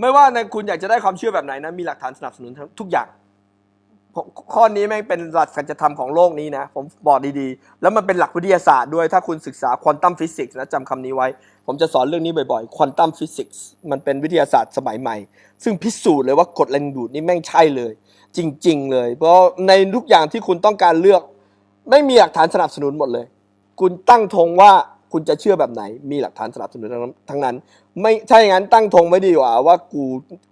ไม่ว่าในคุณอยากจะได้ความเชื่อแบบไหนนะมีหลักฐานสนับสนุนทุกอย่าง ข้อนี้แม่งเป็นหลักการจะทำของโลกนี้นะ ผมบอกดีๆ แล้วมันเป็นหลักวิทยาศาสตร์ด้วยถ้าคุณศึกษาควอนตัมฟิสิกส์นะจำคำนี้ไว้ ผมจะสอนเรื่องนี้บ่อยๆควอนตัมฟิสิกส์มันเป็นวิทยาศาสตร์สมัยใหม่ ซึ่งพิสูจน์เลยว่ากฎแรงดูดนี่แม่งใช่เลย จริง ๆ เลย เพราะในทุกอย่างที่คุณต้องการเลือก ไม่มีหลักฐานสนับสนุนหมดเลย คุณตั้งธงว่า คุณจะเชื่อแบบไหนมีหลักฐานสนับสนุนทั้งนั้นทั้งนั้น ไม่ใช่อย่างนั้นตั้งธงไม่ดีกว่า ว่ากู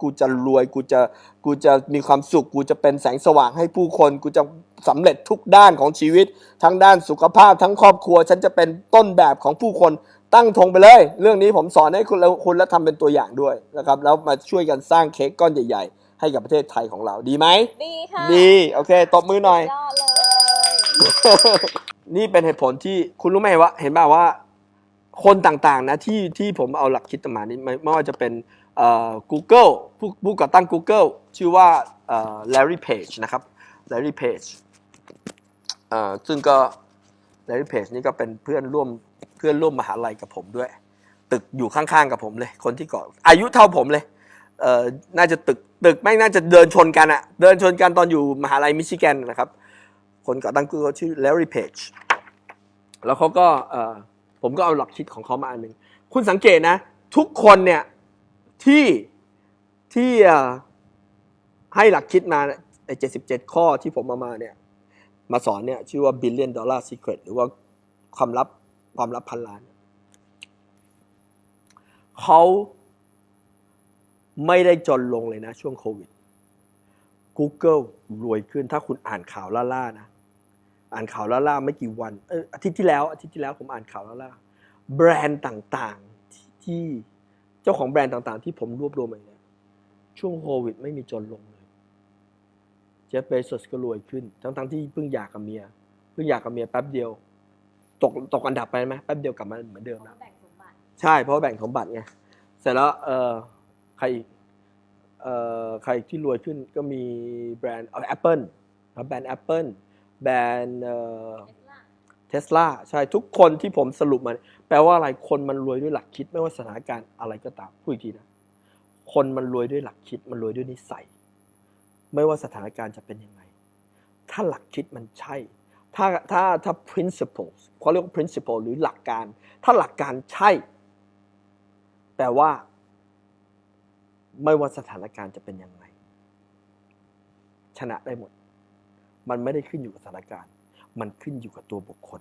กูจะรวยกูจะกูจะมีความสุข กูจะเป็นแสงสว่างให้ผู้คนกูจะสำเร็จทุกด้านของชีวิต ทั้งด้านสุขภาพทั้งครอบครัว ฉันจะเป็นต้นแบบของผู้คนตั้งธงไปเลย เรื่องนี้ผมสอนให้คุณแล้วคุณแล้วทำเป็นตัวอย่างด้วยนะครับแล้วมาช่วยกันสร้างเค้กก้อนใหญ่ ๆ ให้กับประเทศไทยของเราดีไหมดีค่ะดีโอเคตบมือหน่อย ยอดเลย นี่เป็นเหตุผลที่คุณรู้ไหมว่า เห็นป่าวว่า คนต่างๆนะที่ที่ผมเอาหลักคิดมานี้ไม่ไม่ว่าจะเป็นเอ่อ Google ผู้ผู้ก่อตั้ง Google ชื่อว่าเอ่อ Larry Page นะครับ Larry Page เอ่อซึ่งก็ Larry Page นี่ก็เป็นเพื่อนร่วมเพื่อนร่วมมหาลัยกับผมด้วย ตึกอยู่ข้างๆกับผมเลย คนที่ก่ออายุเท่าผมเลยเอ่อน่าจะตึกตึกไม่งน่าจะเดินชนกันอะเดินชนกันตอนอยู่มหาลัยมิชิแกนนะครับ คนก่อตั้ง Google ชื่อ Larry Page แล้วเขาก็เอ่อ ผมก็เอาหลักคิดของเขามาอันหนึ่งคุณสังเกตนะ ทุกคนเนี่ยที่ที่ให้หลักคิดมาไอ้เจ็ดสิบเจ็ดข้อที่ผมมามาเนี่ยมาสอนเนี่ยชื่อว่า billion dollar secret หรือว่าความลับความลับพันล้าน เขาไม่ได้จนลงเลยนะช่วงโควิด Google รวยขึ้นถ้าคุณอ่านข่าวล่าๆนะ อ่านข่าวล่าๆไม่กี่วันเอออาทิตย์ที่แล้วอาทิตย์ที่แล้วผมอ่านข่าวล่าๆแบรนด์ต่างๆที่ที่เจ้าของแบรนด์ต่างๆ ที่ผมรวบรวมมาเนี่ยช่วงโควิด ไม่มีจนลงเลยเจฟเบซอสก็รวยขึ้น ทั้งๆที่เพิ่งหย่ากับเมียเพิ่งหย่ากับเมียแป๊บเดียว ตกตกอันดับไปไหมแป๊บเดียวกลับมาเหมือนเดิมแล้วแบ่งสมบัติใช่เพราะว่าแบ่งสมบัติไงเสร็จแล้วเออใครอีกเอ่อใครที่รวยขึ้นก็มีแบรนด์เอาแอปเปิลแบรนด์แอปเปิล แบรนด์เอ่อเทสลาเทสลาใช่ทุกคนที่ผมสรุปมาแปลว่าอะไรคนมันรวยด้วยหลักคิดไม่ว่าสถานการณ์อะไรก็ตามพูดอีกทีนะคนมันรวยด้วยหลักคิดมันรวยด้วยนิสัย ไม่ว่าสถานการณ์จะเป็นยังไง ถ้าหลักคิดมันใช่ ถ้าถ้าถ้า principle เขาเรียกว่า principle หรือหลักการ ถ้าหลักการใช่ แปลว่า ไม่ว่าสถานการณ์จะเป็นยังไง ชนะได้หมด มันไม่ได้ขึ้นอยู่กับสถานการณ์ มันขึ้นอยู่กับตัวบุคคล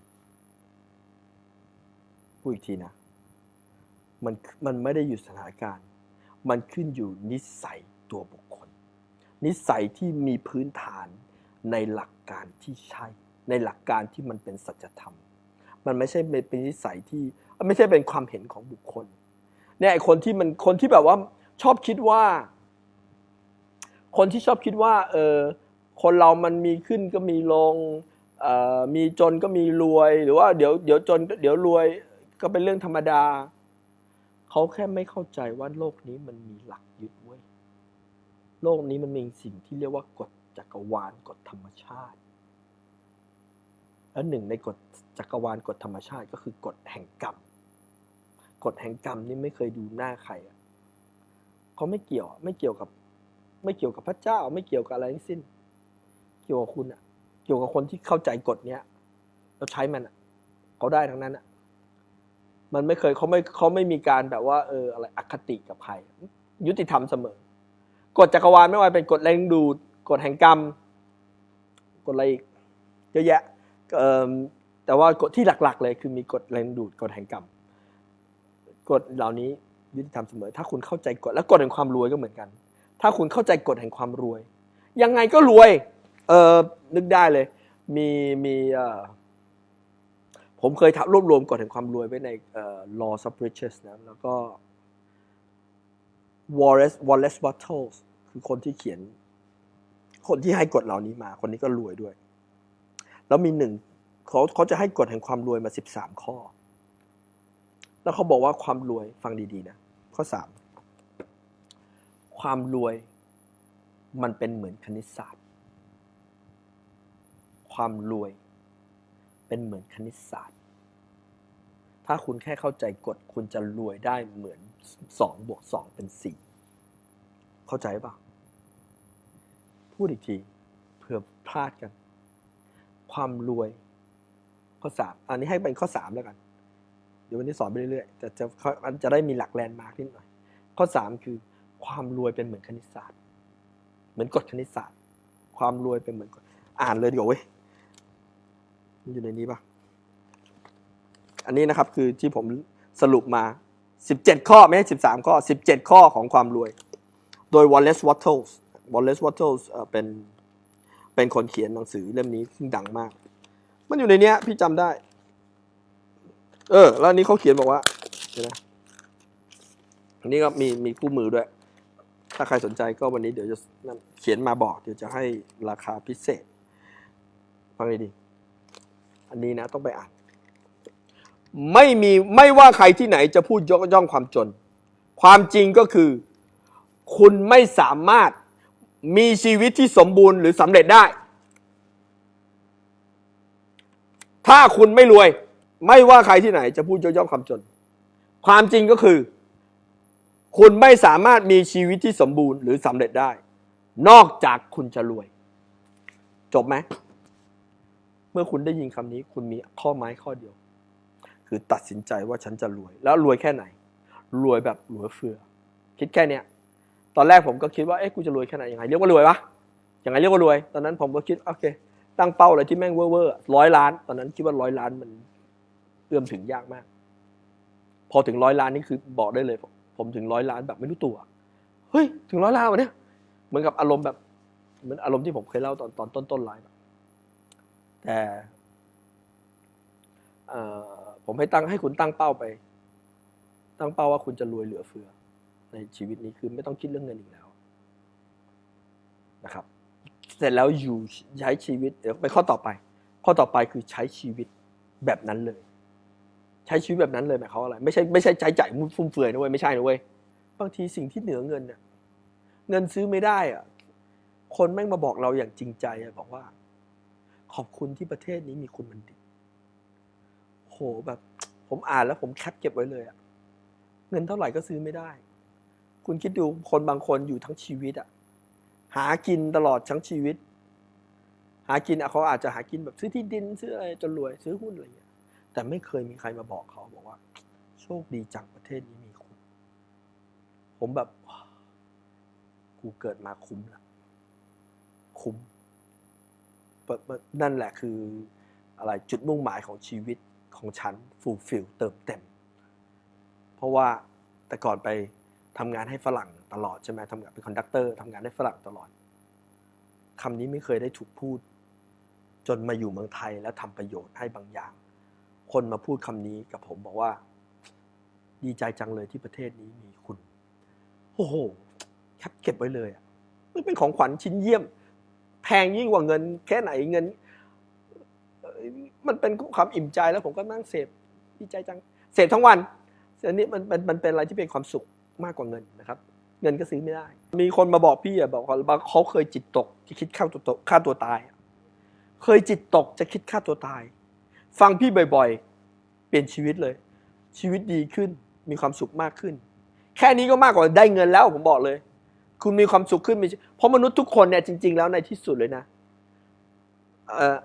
พูดอีกทีนะมันมันไม่ได้อยู่สถานการณ์ มันขึ้นอยู่นิสัยตัวบุคคล นิสัยที่มีพื้นฐานในหลักการที่ใช่ ในหลักการที่มันเป็นสัจธรรม มันไม่ใช่เป็นนิสัยที่ไม่ใช่เป็นความเห็นของบุคคลเนี่ยคนที่มันคนที่แบบว่าชอบคิดว่า คนที่ชอบคิดว่า เออ คนเรามันมีขึ้นก็มีลงมีจนก็มีรวย หรือว่าเดี๋ยวเดี๋ยวจนเดี๋ยวรวยก็เป็นเรื่องธรรมดา เขาแค่ไม่เข้าใจว่าโลกนี้มันมีหลักยึดเว้ยโลกนี้มันมีสิ่งที่เรียกว่ากฎจักรวาลกฎธรรมชาติ และหนึ่งในกฎจักรวาลกฎธรรมชาติก็คือกฎแห่งกรรมกฎแห่งกรรมนี่ไม่เคยดูหน้าใครเขาไม่เกี่ยวไม่เกี่ยวกับ ไม่เกี่ยวกับพระเจ้า ไม่เกี่ยวกับอะไรทั้งสิ้น เกี่ยวกับคุณอะเกี่ยวกับคนที่เข้าใจกฎเนี้ยแล้วใช้มันอะเขาได้ทั้งนั้นอะมันไม่เคยเขาไม่เขาไม่มีการแบบว่าเอออะไรอคติกับใคร ยุติธรรมเสมอกฎจักรวาลไม่ว่าเป็นกฎแรงดูดกฎแห่งกรรมกฎอะไรอีกเยอะแยะเอิ่มแต่ว่ากฎที่หลักๆ เลยคือมีกฎแรงดูดกฎแห่งกรรมกฎเหล่านี้ยุติธรรมเสมอ ถ้าคุณเข้าใจกฎและกฎแห่งความรวยก็เหมือนกัน ถ้าคุณเข้าใจกฎแห่งความรวย ยังไงก็รวย เออนึกได้เลย มีมีเออผมเคยทำรวบรวมกฎแห่งความรวยไว้ในเอ่อ law of Riches นะแล้วก็ Wallace Wallace Wattles คือคนที่เขียน คนที่ให้กฎเหล่านี้มา คนนี้ก็รวยด้วย แล้วมีหนึ่งเขาเขาจะให้กฎแห่งความรวยมา13ข้อ แล้วเขาบอกว่าความรวยฟังดีๆนะ ข้อ3ความรวยมันเป็นเหมือนคณิตศาสตร์ ความรวย เป็นเหมือนคณิตศาสตร์ ถ้าคุณแค่เข้าใจกฎคุณจะรวยได้เหมือน2บวก2เป็น4เข้าใจปะพูดอีกทีเผื่อพลาดกัน ความรวย ข้อสามอันนี้ให้เป็นข้อสามแล้วกัน เดี๋ยววันนี้สอนไปเรื่อยๆแต่จะมันจะได้มีหลักแลนด์มาร์กนิดหน่อย ข้อสามคือ ความรวยเป็นเหมือนคณิตศาสตร์ เหมือนกฎคณิตศาสตร์ ความรวยเป็นเหมือนกฎอ่านเลยดีกว่าเว้ย มันอยู่ในนี้ปะอันนี้นะครับคือที่ผมสรุปมา 17 ข้อไม่ใช่13 ข้อ 17 ข้อของความรวย โดย Wallace Wattles Wallace Wattles เอ่อเป็นเป็นคนเขียนหนังสือเล่มนี้ซึ่งดังมาก มันอยู่ในเนี้ยพี่จำได้ เออ แล้วนี้เขาเขียนบอกว่าเดี๋ยวนะอันนี้ก็มีมีคู่มือด้วย ถ้าใครสนใจก็วันนี้เดี๋ยวจะเขียนมาบอก เดี๋ยวจะให้ราคาพิเศษฟังให้ดี อันนี้นะต้องไปอ่านไม่มีไม่ว่าใครที่ไหนจะพูดยกย่องความจน ความจริงก็คือ คุณไม่สามารถมีชีวิตที่สมบูรณ์หรือสำเร็จได้ ถ้าคุณไม่รวย ไม่ว่าใครที่ไหนจะพูดยกย่องความจน ความจริงก็คือ คุณไม่สามารถมีชีวิตที่สมบูรณ์หรือสำเร็จได้ นอกจากคุณจะรวย จบไหม เมื่อคุณได้ยินคำนี้ คุณมีข้อไม้ข้อเดียว คือตัดสินใจว่าฉันจะรวย แล้วรวยแค่ไหน รวยแบบเหลือเฟือ คิดแค่เนี้ยตอนแรกผมก็คิดว่าเอ๊ะกูจะรวยแค่ไหนยังไงเรียกว่ารวยวะยังไงเรียกว่ารวย ตอนนั้นผมก็คิดโอเค ตั้งเป้าอะไรที่แม่งเว่อร์ร้อยล้าน ตอนนั้นคิดว่าร้อยล้านมันเอื้อมถึงยากมาก พอถึงร้อยล้านนี่คือบอกได้เลย ผมถึงร้อยล้านแบบไม่รู้ตัวเฮ้ยถึงร้อยล้านวะเนี่ยเหมือนกับอารมณ์แบบเหมือนอารมณ์ที่ผมเคยเล่าตอนตอนต้นต้นไลน์ แบบแต่เอ่อผมให้ตั้งให้คุณตั้งเป้าไป ตั้งเป้าว่าคุณจะรวยเหลือเฟือ ในชีวิตนี้คือไม่ต้องคิดเรื่องเงินอีกแล้วนะครับ เสร็จแล้วอยู่ใช้ชีวิตเดี๋ยวไปข้อต่อไป ข้อต่อไปคือใช้ชีวิตแบบนั้นเลย ใช้ชีวิตแบบนั้นเลยหมายความว่าอะไร ไม่ใช่ไม่ใช่ใช้จ่ายมุฟุ่มเฟือยนะเว้ยไม่ใช่นะเว้ยบางทีสิ่งที่เหนือเงินเนี่ยเงินซื้อไม่ได้อะคนแม่งมาบอกเราอย่างจริงใจอะบอกว่า ขอบคุณที่ประเทศนี้มีคุณบัณฑิตโหแบบ ผมอ่านแล้วผมแคปเก็บไว้เลยอะเงินเท่าไหร่ก็ซื้อไม่ได้ คุณคิดดูคนบางคนอยู่ทั้งชีวิตอะหากินตลอดทั้งชีวิต หากินเขาอาจจะหากินแบบซื้อที่ดินซื้ออะไรจนรวยซื้อหุ้นอะไรอย่างเงี้ยแต่ไม่เคยมีใครมาบอกเขาบอกว่า โชคดีจังประเทศนี้มีคุณ ผมแบบกูเกิดมาคุ้มละคุ้ม นั่นแหละคืออะไรจุดมุ่งหมายของชีวิตของฉันฟูลฟิลเติมเต็ม เพราะว่าแต่ก่อนไปทำงานให้ฝรั่งตลอดใช่ไหมทำงานเป็นคอนดักเตอร์ทำงานให้ฝรั่งตลอดคำนี้ไม่เคยได้ถูกพูด จนมาอยู่เมืองไทยแล้วทำประโยชน์ให้บางอย่าง คนมาพูดคำนี้กับผมบอกว่า ดีใจจังเลยที่ประเทศนี้มีคุณ โอ้โหแคปเก็บไว้เลยอะมันเป็นของขวัญชิ้นเยี่ยม งยิ่งกว่าเงิน แค่ไหนเงิน มันเป็นความอิ่มใจแล้วผมก็นั่งเสพดีใจจังเสพทั้งวันอันนี้มันมันมันเป็นอะไรที่เป็นความสุขมากกว่าเงินนะครับ เงินก็ซื้อไม่ได้ มีคนมาบอกพี่อะบอกว่าเขาเคยจิตตกจะคิดฆ่าตัวตฆ่าตัวตาย เคยจิตตกจะคิดฆ่าตัวตาย ฟังพี่บ่อยๆ เปลี่ยนชีวิตเลย ชีวิตดีขึ้นมีความสุขมากขึ้น แค่นี้ก็มากกว่าได้เงินแล้วผมบอกเลย คุณมีความสุขขึ้นมีเพราะมนุษย์ทุกคนเนี่ยจริง ๆ แล้วในที่สุดเลยนะเอ่อ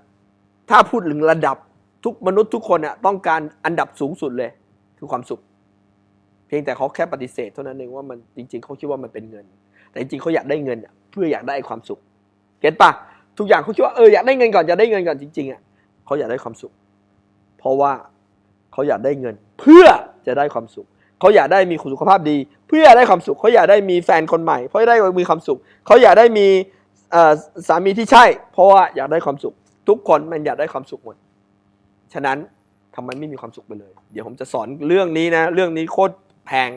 ถ้าพูดถึงระดับทุกมนุษย์ทุกคนเนี่ยต้องการอันดับสูงสุดเลย คือความสุข เพียงแต่เขาแค่ปฏิเสธเท่านั้นเองว่ามันจริง ๆเขาคิดว่ามันเป็นเงิน แต่จริงๆเขาอยากได้เงินเพื่ออยากได้ความสุขเก็ตปะทุกอย่างเขาคิดว่าเอออยากได้เงินก่อนอยากได้เงินก่อนจริงๆอะเขาอยากได้ความสุข เพราะว่าเขาอยากได้เงิน เพื่อจะได้ความสุข เขาอยากได้มีสุขภาพดี เพื่อได้ความสุขเขาอยากได้มีแฟนคนใหม่ เพราะได้มีความสุขเขาอยากได้มีสามีที่ใช่ เพราะว่าอยากได้ความสุข ทุกคนมันอยากได้ความสุขหมดฉะนั้นทำไมไม่มีความสุขไปเลย เดี๋ยวผมจะสอนเรื่องนี้นะ เรื่องนี้โคตรแพง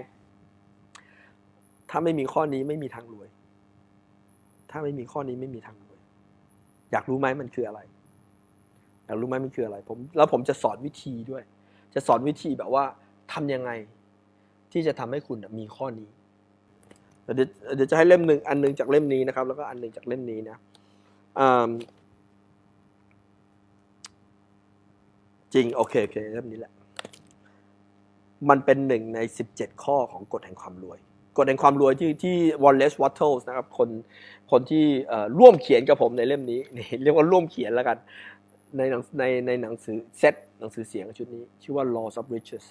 ถ้าไม่มีข้อนี้ไม่มีทางรวย ถ้าไม่มีข้อนี้ไม่มีทางรวย อยากรู้ไหมมันคืออะไร อยากรู้ไหมมันคืออะไร ผม แล้วผมจะสอนวิธีด้วย จะสอนวิธีแบบว่าทำยังไง ที่จะทำให้คุณมีข้อนี้เดี๋ยวเดี๋ยวจะให้เล่มหนึ่งอันหนึ่งจากเล่มนี้นะครับ แล้วก็อันหนึ่งจากเล่มนี้นะจริง โอเคโอเคเล่มนี้แหละ มันเป็นหนึ่งในสิบเจ็ดข้อของกฎแห่งความรวยกฎแห่งความรวยที่ที่ Wallace Wattles นะครับคนคนที่ร่วมเขียนกับผมในเล่มนี้นี่เรียกว่าร่วมเขียนแล้วกันในหนังในในหนังสือเซตหนังสือเสียงชุดนี้ ชื่อว่า Laws of Riches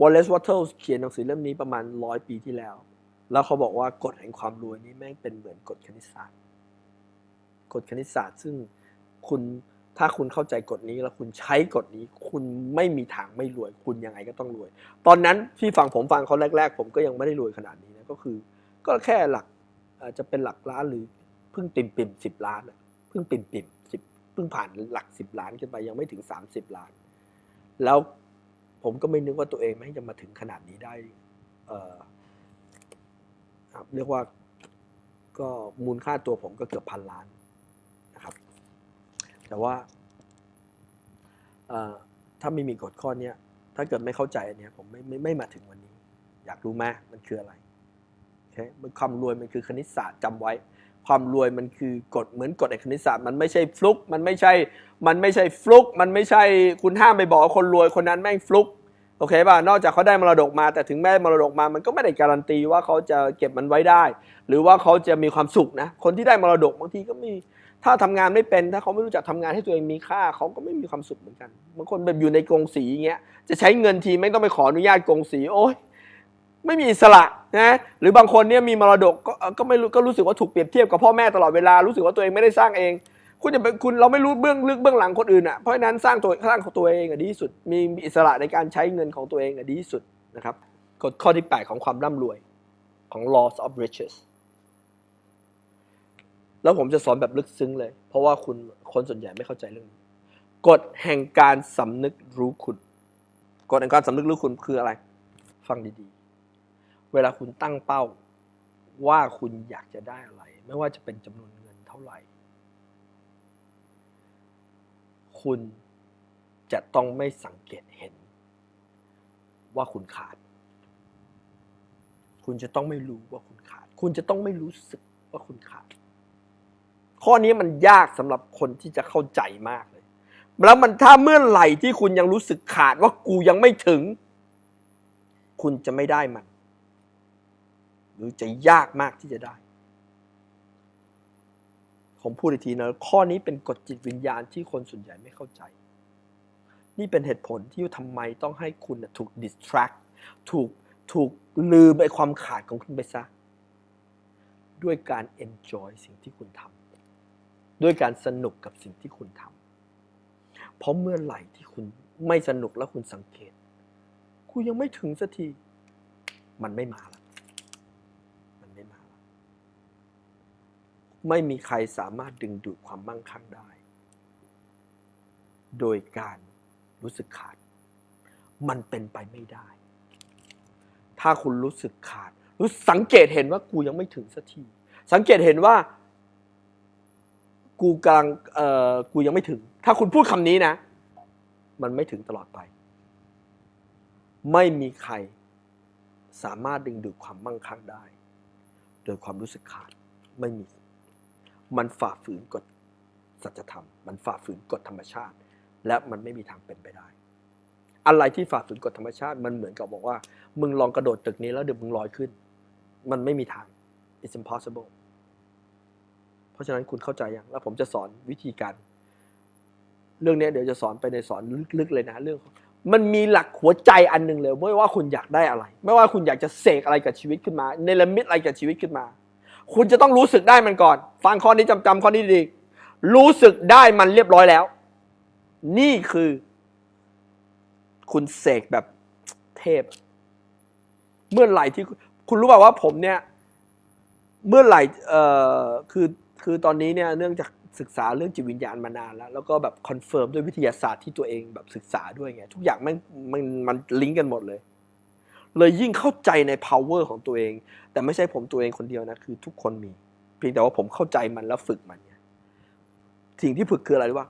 Wallace Wattles เขียนหนังสือเล่มนี้ประมาณร้อยปีที่แล้ว แล้วเขาบอกว่ากฎแห่งความรวยนี้แม่งเป็นเหมือนกฎคณิตศาสตร์ กฎคณิตศาสตร์ ซึ่งคุณถ้าคุณเข้าใจกฎนี้แล้วคุณใช้กฎนี้ คุณไม่มีทางไม่รวย คุณยังไงก็ต้องรวย ตอนนั้นที่ฟังผมฟังเขาแรก ๆ ผมก็ยังไม่ได้รวยขนาดนี้นะก็คือ ก็แค่หลักอาจจะเป็นหลักล้านหรือเพิ่งปิ่มปิ่มสิบล้านอะเพิ่งปิ่มปิ่มสิบเพิ่งผ่านหลักสิบล้านขึ้นไปยังไม่ถึงสามสิบล้าน แล้ว ผมก็ไม่นึกว่าตัวเองแม่งจะมาถึงขนาดนี้ได้ เออครับเรียกว่าก็มูลค่าตัวผมก็เกือบพันล้านนะครับ แต่ว่าถ้าไม่มีกฎข้อนี้ถ้าเกิดไม่เข้าใจอันนี้ผมไม่ไม่ไม่มาถึงวันนี้ อยากรู้ไหมมันคืออะไรโอเคมันความรวยมันคือคณิตศาสตร์จำไว้ ความรวยมันคือกฎเหมือนกฎในคณิตศาสตร์มันไม่ใช่ฟลุกมันไม่ใช่มันไม่ใช่ฟลุกมันไม่ใช่คุณห้ามไปบอกคนรวยคนนั้นแม่งฟลุกโอเคป่ะนอกจากเขาได้มรดกมา แต่ถึงแม้มรดกมามันก็ไม่ได้การันตีว่าเขาจะเก็บมันไว้ได้ หรือว่าเขาจะมีความสุขนะคนที่ได้มรดกบางทีก็มีถ้าทำงานไม่เป็นถ้าเขาไม่รู้จักทำงานให้ตัวเองมีค่าเขาก็ไม่มีความสุขเหมือนกันบางคนแบบอยู่ในกรงสีอย่างเงี้ยจะใช้เงินทีไม่ต้องไปขออนุญาตกรงสีโอ้ย ไม่มีอิสระนะหรือบางคนเนี่ยมีมรดกก็ก็ไม่รู้ก็รู้สึกว่าถูกเปรียบเทียบกับพ่อแม่ตลอดเวลารู้สึกว่าตัวเองไม่ได้สร้างเอง คุณจะเป็นคุณเราไม่รู้เบื้องลึกเบื้องหลังคนอื่นอะเพราะฉะนั้นสร้างตัวสร้างของตัวเองอะดีที่สุด มีมีอิสระในการใช้เงินของตัวเองอะดีที่สุดนะครับกฎข้อที่ 8 ของความร่ำรวยของ laws of riches แล้วผมจะสอนแบบลึกซึ้งเลย เพราะว่าคุณคนส่วนใหญ่ไม่เข้าใจเรื่องนี้กฎแห่งการสำนึกรู้คุณกฎแห่งการสำนึกรู้คุณคืออะไร ฟังดีๆ เวลาคุณตั้งเป้าว่าคุณอยากจะได้อะไร ไม่ว่าจะเป็นจำนวนเงินเท่าไหร่ คุณจะต้องไม่สังเกตเห็น ว่าคุณขาด คุณจะต้องไม่รู้ว่าคุณขาด คุณจะต้องไม่รู้สึกว่าคุณขาด ข้อนี้มันยากสำหรับคนที่จะเข้าใจมากเลย แล้วมันถ้าเมื่อไหร่ที่คุณยังรู้สึกขาดว่ากูยังไม่ถึง คุณจะไม่ได้มัน รือจะยากมากที่จะได้ ผมพูดอีกทีนะข้อนี้เป็นกฎจิตวิญญาณที่คนส่วนใหญ่ไม่เข้าใจ นี่เป็นเหตุผลที่ทำไมต้องให้คุณถูก distract ถูกถูกลืมไอความขาดของคุณไปซะ ด้วยการ enjoy สิ่งที่คุณทำด้วยการสนุกกับสิ่งที่คุณทำเพราะเมื่อไหร่ที่คุณไม่สนุกแล้วคุณสังเกตกูยังไม่ถึงสักที มันไม่มาแล้วมันไม่มาแล้ว ไม่มีใครสามารถดึงดูดความมั่งคั่งได้ โดยการรู้สึกขาด มันเป็นไปไม่ได้ ถ้าคุณรู้สึกขาด รู้สังเกตเห็นว่ากูยังไม่ถึงสักที สังเกตเห็นว่า กูกำลังเอ่อกูยังไม่ถึง ถ้าคุณพูดคำนี้นะ มันไม่ถึงตลอดไป ไม่มีใครสามารถดึงดูดความมั่งคั่งได้ โดยความรู้สึกขาดไม่มี มันฝ่าฝืนกฎสัจธรรม มันฝ่าฝืนกฎธรรมชาติ และมันไม่มีทางเป็นไปได้ อะไรที่ฝ่าฝืนกฎธรรมชาติ มันเหมือนกับบอกว่า มึงลองกระโดดตึกนี้แล้วเดี๋ยวมึงลอยขึ้น มันไม่มีทาง it's impossible เพราะฉะนั้นคุณเข้าใจยังแล้วผมจะสอนวิธีการ เรื่องนี้เดี๋ยวจะสอนไปในสอนลึกๆเลยนะเรื่อง มันมีหลักหัวใจอันหนึ่งเลย ไม่ว่าคุณอยากได้อะไร ไม่ว่าคุณอยากจะเสกอะไรกับชีวิตขึ้นมาเนรมิตอะไรกับชีวิตขึ้นมา คุณจะต้องรู้สึกได้มันก่อน ฟังข้อนี้จำจำข้อนี้ดีรู้สึกได้มันเรียบร้อยแล้ว นี่คือ คุณเสกแบบเทพ เมื่อไหร่ที่คุณรู้ป่าว่าผมเนี่ย เมื่อไหร่เอ่อคือคือตอนนี้เนี่ยเนื่องจากศึกษาเรื่องจิตวิญญาณมานานแล้ว แล้วก็แบบคอนเฟิร์มด้วยวิทยาศาสตร์ที่ตัวเองแบบศึกษาด้วยไงทุกอย่างมันมันมันลิงก์กันหมดเลย เลยยิ่งเข้าใจใน power ของตัวเอง แต่ไม่ใช่ผมตัวเองคนเดียวนะ คือทุกคนมี เพียงแต่ว่าผมเข้าใจมันแล้วฝึกมันสิ่งที่ฝึกคืออะไรรู้ป่ะ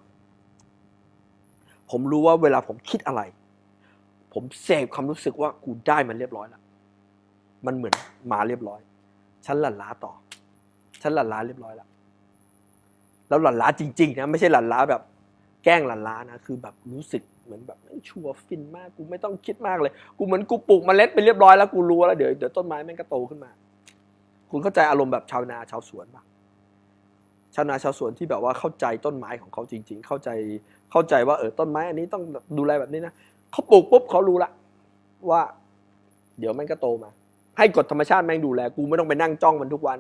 ผมรู้ว่าเวลาผมคิดอะไร ผมเสพความรู้สึกว่ากูได้มันเรียบร้อยแล้วมันเหมือนมาเรียบร้อย ฉันหลั่นล้าต่อ ฉันหลั่นล้าเรียบร้อยแล้วแล้วหลั่นล้าจริงๆนะไม่ใช่หลั่นล้าแบบ แกล้งหลั่นล้านะคือแบบรู้สึก เหมือนแบบแม่งชัวร์ฟินมากกูไม่ต้องคิดมากเลย กูเหมือนกูปลูกเมล็ดไปเรียบร้อยแล้วกูรู้แล้วเดี๋ยวเดี๋ยวต้นไม้แม่งก็โตขึ้นมา คุณเข้าใจอารมณ์แบบชาวนาชาวสวนปะชาวนาชาวสวนที่แบบว่าเข้าใจต้นไม้ของเขาจริง ๆ เข้าใจเข้าใจว่าเออต้นไม้อันนี้ต้องดูแลแบบนี้นะเขาปลูกปุ๊บเขารู้ละว่า เดี๋ยวแม่งก็โตมา ให้กฎธรรมชาติแม่งดูแลกูไม่ต้องไปนั่งจ้องมันทุกวัน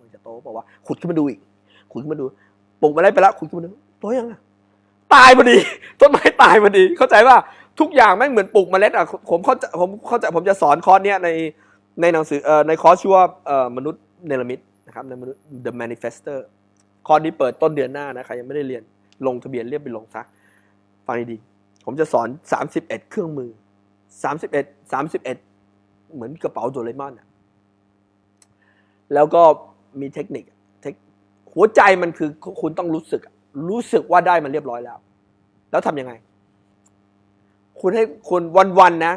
มันจะโตเปล่าวะขุดขึ้นมาดูอีกขุดขึ้นมาดูปลูกมาได้ไปแล้วขุดขึ้นมาดูโตยังอะ ตายพอดี ต้นไม้ตายพอดี เข้าใจว่าทุกอย่างแม่งเหมือนปลูกเมล็ดอะผมเข้าใจผมเข้าใจผมจะสอนคอร์สเนี้ยในในหนังสือเอ่อในคอร์สชื่อว่าเอ่อมนุษย์เนรมิตนะครับในมนุษย์ The Manifester คอร์สนี้เปิดต้นเดือนหน้านะใครยังไม่ได้เรียนลงทะเบียนเรียบไปลงซะฟังดีๆผมจะสอน 31 เครื่องมือ 31 31 เหมือนกระเป๋าโดเรมอนอะแล้วก็มีเทคนิคเทคหัวใจมันคือคุณต้องรู้สึก รู้สึกว่าได้มันเรียบร้อยแล้ว แล้วทำยังไง คุณให้คุณวันๆนะ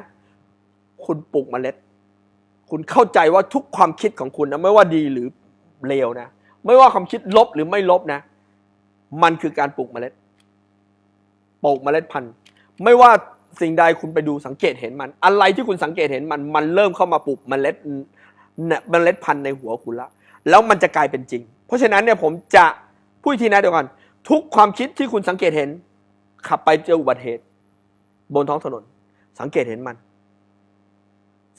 คุณปลูกเมล็ด คุณเข้าใจว่าทุกความคิดของคุณนะไม่ว่าดีหรือเลวนะ ไม่ว่าความคิดลบหรือไม่ลบนะ มันคือการปลูกเมล็ดปลูกเมล็ดพันธุ์ ไม่ว่าสิ่งใดคุณไปดูสังเกตเห็นมัน อะไรที่คุณสังเกตเห็นมัน มันเริ่มเข้ามาปลูกเมล็ดเนี่ยเมล็ดพันธุ์ในหัวคุณละแล้วมันจะกลายเป็นจริง เพราะฉะนั้นเนี่ยผมจะพูดทีนะเดี๋ยวก่อน ทุกความคิดที่คุณสังเกตเห็น ขับไปเจออุบัติเหตุ บนท้องถนน สังเกตเห็นมัน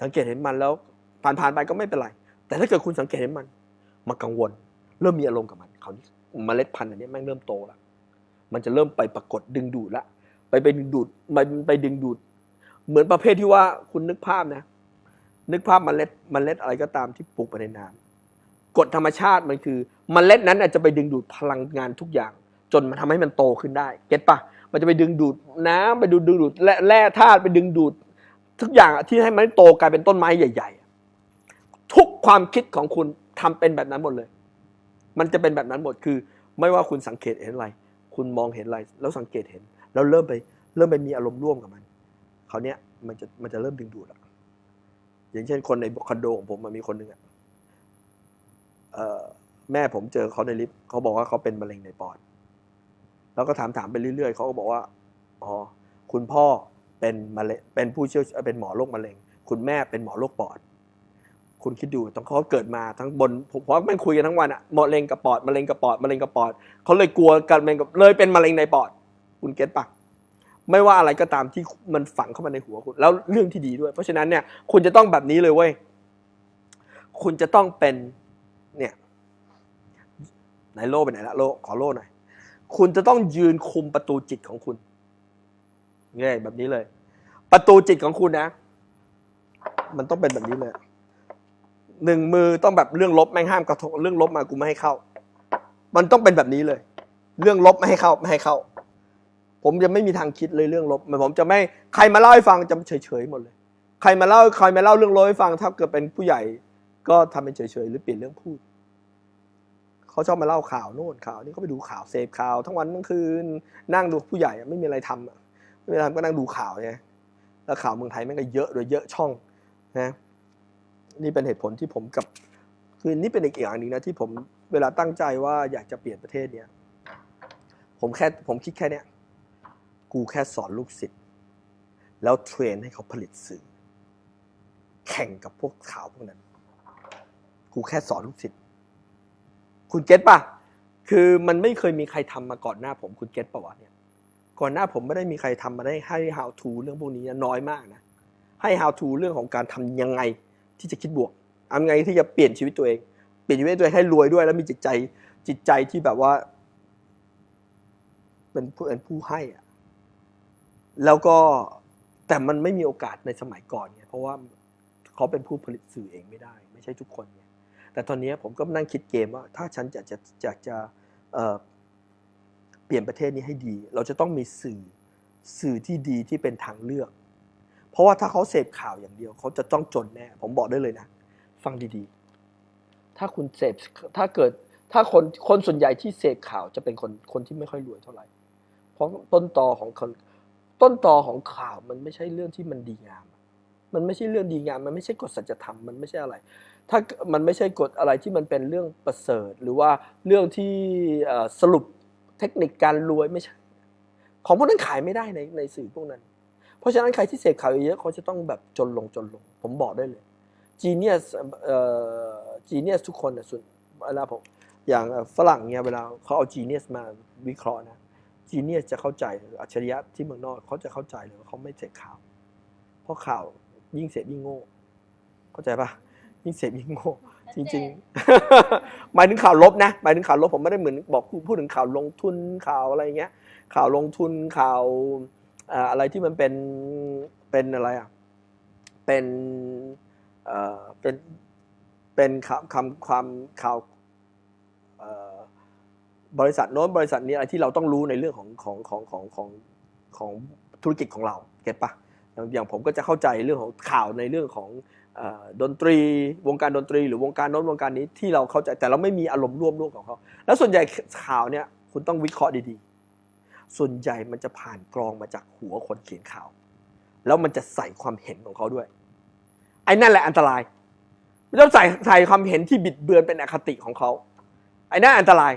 สังเกตเห็นมันแล้วผ่านผ่านๆไปก็ไม่เป็นไร แต่ถ้าเกิดคุณสังเกตเห็นมันมากังวล เริ่มมีอารมณ์กับมันครานี้เมล็ดพันธุ์อันนี้แม่งเริ่มโตแล้วมันจะเริ่มไปปรากฏดึงดูดละไปไปดึงดูดมันไปดึงดูด เหมือนประเภทที่ว่าคุณนึกภาพนะ นึกภาพเมล็ดเมล็ดอะไรก็ตามที่ปลูกไปในน้ำกฎธรรมชาติมันคือเมล็ดนั้นอาจจะไปดึงดูดพลังงานทุกอย่าง จนมันทำให้มันโตขึ้นได้ เก็ตปะมันจะไปดึงดูดน้ำไปดูดึงดูดแร่แร่ธาตุไปดึงดูด ทุกอย่างที่ให้มันโตกลายเป็นต้นไม้ใหญ่ ๆ ทุกความคิดของคุณทำเป็นแบบนั้นหมดเลย มันจะเป็นแบบนั้นหมดคือ ไม่ว่าคุณสังเกตเห็นอะไร คุณมองเห็นอะไร แล้วสังเกตเห็น แล้วเริ่มไปเริ่มไปมีอารมณ์ร่วมกับมันคราวนี้ยมันจะมันจะเริ่มดึงดูดอะอย่างเช่นคนในคอนโดของผมมันมีคนหนึ่งอะเอ่อแม่ผมเจอเขาในลิฟต์เขาบอกว่าเขาเป็นมะเร็งในปอด แล้วก็ถามถามไปเรื่อยๆเขาก็บอกว่าอ๋อคุณพ่อเป็นมะเร็งเป็นผู้เชี่ยวเป็นหมอโรคมะเร็ง คุณแม่เป็นหมอโรคปอด คุณคิดดูต้องเขาเกิดมาทั้งบนผมเพราะมันคุยกันทั้งวันอะมะเร็งกับปอดมะเร็งกับปอดมะเร็งกับปอดเขาเลยกลัวกันมะเร็งกับเลยเป็นมะเร็งในปอด คุณเก็ตปะไม่ว่าอะไรก็ตามที่มันฝังเข้ามาในหัวคุณแล้วเรื่องที่ดีด้วย เพราะฉะนั้นเนี่ยคุณจะต้องแบบนี้เลยเว้ยคุณจะต้องเป็นเนี่ยไหนโล่ไปไหนละโล่ขอโล่หน่อย คุณจะต้องยืนคุมประตูจิตของคุณง่ายแบบนี้เลย ประตูจิตของคุณนะ มันต้องเป็นแบบนี้เลยหนึ่งมือต้องแบบเรื่องลบแม่งห้ามกระทบเรื่องลบมากูไม่ให้เข้า มันต้องเป็นแบบนี้เลย เรื่องลบไม่ให้เข้าไม่ให้เข้า ผมจะไม่มีทางคิดเลยเรื่องลบผมจะไม่ใครมาเล่าให้ฟังจะเฉยๆหมดเลย ใครมาเล่าใครมาเล่าเรื่องลบให้ฟัง ถ้าเกิดเป็นผู้ใหญ่ ก็ทำเป็นเฉยๆหรือเปลี่ยนเรื่องพูด เขาชอบมาเล่าข่าวโน่นข่าวนี่เขาไปดูข่าวเสพข่าว ทั้งวันทั้งคืนนั่งดูผู้ใหญ่ไม่มีอะไรทำไม่มีอะไรทำก็นั่งดูข่าวไงแล้วข่าวเมืองไทยแม่งก็เยอะโดยเยอะช่องนะนี่เป็นเหตุผลที่ผมกับคือนี่เป็นอีกอย่างหนึ่งนะที่ผมเวลาตั้งใจว่าอยากจะเปลี่ยนประเทศเนี้ยผมแค่ผมคิดแค่เนี้ยกูแค่สอนลูกศิษย์แล้วเทรนให้เขาผลิตสื่อ แข่งกับพวกข่าวพวกนั้น กูแค่สอนลูกศิษย์ คุณเก็ตป่ะ คือมันไม่เคยมีใครทำมาก่อนหน้าผมคุณเก็ตป่ะวะเนี่ย ก่อนหน้าผมไม่ได้มีใครทำมาได้ให้ how to เรื่องพวกนี้น้อยมากนะ ให้ how to เรื่องของการทำยังไงที่จะคิดบวกทำไงที่จะเปลี่ยนชีวิตตัวเอง เปลี่ยนชีวิตตัวเองให้รวยด้วย แล้วมีจิตใจจิตใจที่แบบว่า เป็นผู้เป็นผู้ให้อะแล้วก็แต่มันไม่มีโอกาสในสมัยก่อนไงเพราะว่าเขาเป็นผู้ผลิตสื่อเองไม่ได้ ไม่ใช่ทุกคน แต่ตอนนี้ผมก็นั่งคิดเกมว่า ถ้าฉันจะจะจะจะเเปลี่ยนประเทศนี้ให้ดี เราจะต้องมีสื่อสื่อที่ดีที่เป็นทางเลือก เพราะว่าถ้าเขาเสพข่าวอย่างเดียว เขาจะต้องจนแน่ ผมบอกได้เลยนะ ฟังดีๆ ถ้าคุณเสพถ้าเกิดถ้าคนคนส่วนใหญ่ที่เสพข่าวจะเป็นคนคนที่ไม่ค่อยรวยเท่าไหร่ เพราะต้นตอของคนต้นตอของข่าวมันไม่ใช่เรื่องที่มันดีงาม มันไม่ใช่เรื่องดีงาม มันไม่ใช่กฎสัจธรรม มันไม่ใช่อะไร ถ้ามันไม่ใช่กฎอะไรที่มันเป็นเรื่องประเสริฐ หรือว่าเรื่องที่สรุปเทคนิคการรวยไม่ใช่ ของพวกนั้นขายไม่ได้ในในสื่อพวกนั้น เพราะฉะนั้นใครที่เสพข่าวเยอะเขาจะต้องแบบจนลงจนลง ผมบอกได้เลยจีเนียสจีเนียสทุกคนนะส่วนเวลาผมอย่างฝรั่งเนี่ยเวลาเขาเอาจีเนียสมาวิเคราะห์นะจีเนียสจะเข้าใจอัจฉริยะที่เมืองนอกเขาจะเข้าใจเลยว่าเขาไม่เสพข่าว เพราะข่าวยิ่งเสพยิ่งโง่ เข้าใจปะ ยิ่งเสพยิ่งโง่จริงๆ หมายถึงข่าวลบนะหมายถึงข่าวลบผมไม่ได้เหมือนบอกพูดถึงข่าวลงทุนข่าวอะไรเงี้ย ข่าวลงทุนข่าวอะไรที่มันเป็นเป็นอะไรอะเป็นเอ่อเป็นเป็นคำคำความข่าวบริษัทโน้นบริษัทนี้อะไรที่เราต้องรู้ในเรื่องของของของของของของธุรกิจของเราเก็ตปะอย่างผมก็จะเข้าใจเรื่องของข่าวในเรื่องของ ดนตรี วงการดนตรีหรือวงการโน้นวงการนี้ที่เราเข้าใจแต่เราไม่มีอารมณ์ร่วมร่วมกับเขา แล้วส่วนใหญ่ข่าวเนี่ยคุณต้องวิเคราะห์ดีๆ ส่วนใหญ่มันจะผ่านกรองมาจากหัวคนเขียนข่าว แล้วมันจะใส่ความเห็นของเขาด้วย ไอ้นั่นแหละอันตรายไมันต้องใส่ใส่ความเห็นที่บิดเบือนเป็นอคติของเขา ไอ้นั่นอันตราย